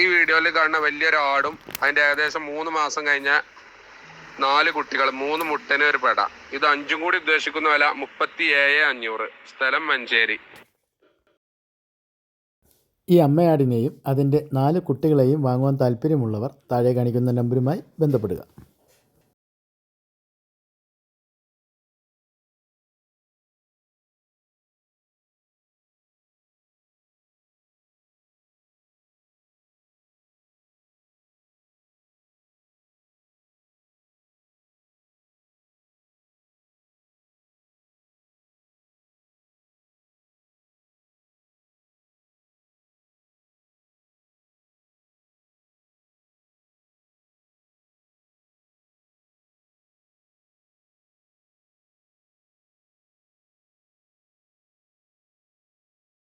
ഈ വീഡിയോയിൽ കാണുന്ന വലിയൊരു ആടും അതിന്റെ ഏകദേശം മൂന്ന് മാസം കഴിഞ്ഞ നാല് കുട്ടികൾ മൂന്ന് മുട്ടന് ഒരു പെട. ഇത് അഞ്ചും കൂടി ഉദ്ദേശിക്കുന്ന വില മുപ്പത്തി ഏഴ് അഞ്ഞൂറ്. സ്ഥലം മഞ്ചേരി. ഈ അമ്മയാടിനെയും അതിന്റെ നാല് കുട്ടികളെയും വാങ്ങുവാൻ താല്പര്യമുള്ളവർ താഴെ കാണിക്കുന്ന നമ്പറുമായി ബന്ധപ്പെടുക.